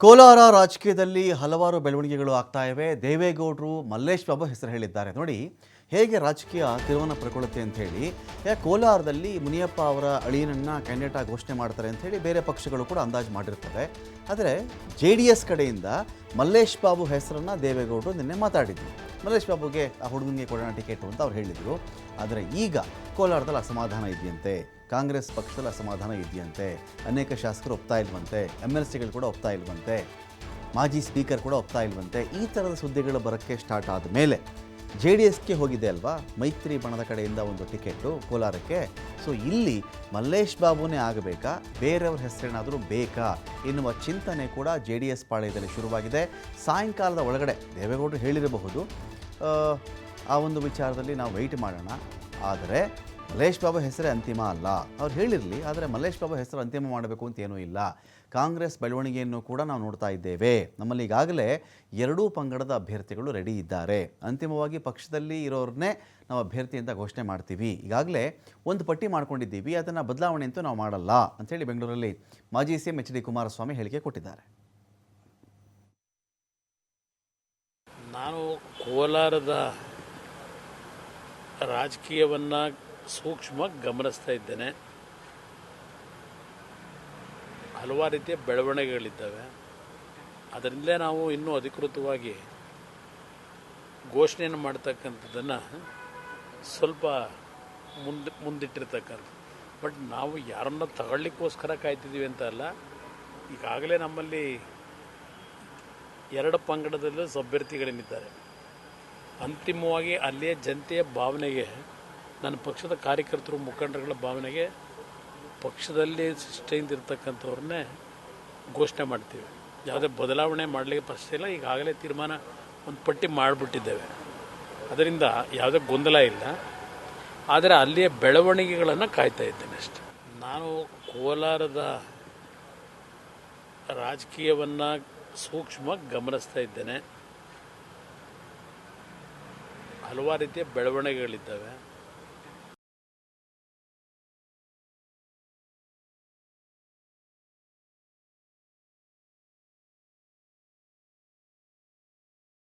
ಕೋಲಾರ ರಾಜಕೀಯದಲ್ಲಿ ಹಲವಾರು ಬೆಳವಣಿಗೆಗಳು ಆಗ್ತಾ ಇವೆ. ದೇವೇಗೌಡರು ಮಲ್ಲೇಶ್ ಬಾಬು ಹೆಸರು ಹೇಳಿದ್ದಾರೆ. ನೋಡಿ, ಹೇಗೆ ರಾಜಕೀಯ ತಿರುವನ ಪಡ್ಕೊಳ್ಳುತ್ತೆ ಅಂತ ಹೇಳಿ ಕೋಲಾರದಲ್ಲಿ ಮುನಿಯಪ್ಪ ಅವರ ಅಳಿಯನನ್ನು ಕ್ಯಾಂಡಿಡೇಟ್ ಆಗಿ ಘೋಷಣೆ ಮಾಡ್ತಾರೆ ಅಂತ ಹೇಳಿ ಬೇರೆ ಪಕ್ಷಗಳು ಕೂಡ ಅಂದಾಜು ಮಾಡಿರ್ತವೆ. ಆದರೆ, ಜೆ ಡಿ ಎಸ್ ಕಡೆಯಿಂದ ಮಲ್ಲೇಶ್ ಬಾಬು ಹೆಸರನ್ನು ದೇವೇಗೌಡರು ನಿನ್ನೆ ಮಾತಾಡಿದ್ರು. ಮಲ್ಲೇಶ್ ಬಾಬುಗೆ ಆ ಹುಡುಗನಿಗೆ ಕೊಡೋಣ ಟಿಕೆಟ್ ಅಂತ ಅವ್ರು ಹೇಳಿದರು. ಆದರೆ ಈಗ ಕೋಲಾರದಲ್ಲಿ ಅಸಮಾಧಾನ ಇದೆಯಂತೆ. ಕಾಂಗ್ರೆಸ್ ಪಕ್ಷದಲ್ಲಿ ಅಸಮಾಧಾನ ಇದೆಯಂತೆ ಅನೇಕ ಶಾಸಕರು ಒಪ್ತಾ ಇಲ್ವಂತೆ ಎಂ ಎಲ್ ಸಿಗಳು ಕೂಡ ಒಪ್ತಾ ಇಲ್ವಂತೆ ಮಾಜಿ ಸ್ಪೀಕರ್ ಕೂಡ ಒಪ್ತಾ ಇಲ್ವಂತೆ ಈ ಥರದ ಸುದ್ದಿಗಳು ಬರೋಕ್ಕೆ ಸ್ಟಾರ್ಟ್ ಆದ ಮೇಲೆ ಜೆ ಡಿ ಎಸ್ಗೆ ಹೋಗಿದೆ ಅಲ್ವಾ? ಮೈತ್ರಿ ಬಣದ ಕಡೆಯಿಂದ ಒಂದು ಟಿಕೆಟು ಕೋಲಾರಕ್ಕೆ. ಸೊ ಇಲ್ಲಿ ಮಲ್ಲೇಶ್ ಬಾಬುನೇ ಆಗಬೇಕಾ? ಬೇರೆಯವ್ರ ಹೆಸರೇನಾದರೂ ಬೇಕಾ? ಎನ್ನುವ ಚಿಂತನೆ ಕೂಡ ಜೆ ಡಿ ಎಸ್ ಪಾಳ್ಯದಲ್ಲಿ ಶುರುವಾಗಿದೆ. ಸಾಯಂಕಾಲದ ಒಳಗಡೆ ದೇವೇಗೌಡರು ಹೇಳಿರಬಹುದು. ಆ, ಒಂದು ವಿಚಾರದಲ್ಲಿ ನಾವು ವೆಯ್ಟ್ ಮಾಡೋಣ. ಆದರೆ ಮಲ್ಲೇಶ್ ಬಾಬು ಹೆಸರೇ ಅಂತಿಮ ಅಲ್ಲ. ಅವ್ರು ಹೇಳಿರಲಿ, ಆದರೆ ಮಲ್ಲೇಶ್ ಬಾಬು ಹೆಸರು ಅಂತಿಮ ಮಾಡಬೇಕು ಅಂತ ಏನೂ ಇಲ್ಲ. ಕಾಂಗ್ರೆಸ್ ಬೆಳವಣಿಗೆಯನ್ನು ಕೂಡ ನಾವು ನೋಡ್ತಾ ಇದ್ದೇವೆ. ನಮ್ಮಲ್ಲಿ ಈಗಾಗಲೇ ಎರಡೂ ಪಂಗಡದ ಅಭ್ಯರ್ಥಿಗಳು ರೆಡಿ ಇದ್ದಾರೆ. ಅಂತಿಮವಾಗಿ ಪಕ್ಷದಲ್ಲಿ ಇರೋರನ್ನೇ ನಾವು ಅಭ್ಯರ್ಥಿ ಅಂತ ಘೋಷಣೆ ಮಾಡ್ತೀವಿ. ಈಗಾಗಲೇ ಒಂದು ಪಟ್ಟಿ ಮಾಡ್ಕೊಂಡಿದ್ದೀವಿ, ಅದನ್ನು ಬದಲಾವಣೆ ಅಂತೂ ನಾವು ಮಾಡಲ್ಲ ಅಂಥೇಳಿ ಬೆಂಗಳೂರಲ್ಲಿ ಮಾಜಿ C M H D Kumaraswamy ಹೇಳಿಕೆ ಕೊಟ್ಟಿದ್ದಾರೆ. ನಾನು ಕೋಲಾರದ ರಾಜಕೀಯವನ್ನು ಸೂಕ್ಷ್ಮವಾಗಿ ಗಮನಿಸ್ತಾ ಇದ್ದೇನೆ. ಹಲವಾರು ರೀತಿಯ ಬೆಳವಣಿಗೆಗಳಿದ್ದಾವೆ. ಅದರಿಂದಲೇ ನಾವು ಇನ್ನೂ ಅಧಿಕೃತವಾಗಿ ಘೋಷಣೆಯನ್ನು ಮಾಡ್ತಕ್ಕಂಥದ್ದನ್ನು ಸ್ವಲ್ಪ ಮುಂದೆ ಮುಂದಿಟ್ಟಿರ್ತಕ್ಕಂಥ ಬಟ್ ನಾವು ಯಾರನ್ನ ತಗೊಳ್ಳಿಕ್ಕೋಸ್ಕರ ಕಾಯ್ತಿದ್ದೀವಿ ಅಂತ ಅಲ್ಲ, ಈಗಾಗಲೇ ನಮ್ಮಲ್ಲಿ ಎರಡು ಪಂಗಡದಲ್ಲೂ ಅಭ್ಯರ್ಥಿಗಳೇನಿದ್ದಾರೆ ಅಂತಿಮವಾಗಿ ಅಲ್ಲಿಯ ಜನತೆಯ ಭಾವನೆಗೆ ನನ್ನ ಪಕ್ಷದ ಕಾರ್ಯಕರ್ತರು, ಮುಖಂಡರುಗಳ ಭಾವನೆಗೆ ಪಕ್ಷದಲ್ಲಿ ಸೃಷ್ಟಿಯಿಂದ ಇರ್ತಕ್ಕಂಥವ್ರನ್ನೇ ಘೋಷಣೆ ಮಾಡ್ತೀವಿ. ಯಾವುದೇ ಬದಲಾವಣೆ ಮಾಡಲಿಕ್ಕೆ ಪ್ರಶ್ನೆ ಇಲ್ಲ. ಈಗಾಗಲೇ ತೀರ್ಮಾನ ಒಂದು ಪಟ್ಟಿ ಮಾಡಿಬಿಟ್ಟಿದ್ದೇವೆ. ಅದರಿಂದ ಯಾವುದೇ ಗೊಂದಲ ಇಲ್ಲ. ಆದರೆ ಅಲ್ಲಿಯ ಬೆಳವಣಿಗೆಗಳನ್ನು ಕಾಯ್ತಾ ಇದ್ದೇನೆ ಅಷ್ಟೆ. ನಾನು ಕೋಲಾರದ ರಾಜಕೀಯವನ್ನು ಸೂಕ್ಷ್ಮವಾಗಿ ಗಮನಿಸ್ತಾ ಇದ್ದೇನೆ. ಹಲವಾರು ರೀತಿಯ ಬೆಳವಣಿಗೆಗಳಿದ್ದಾವೆ.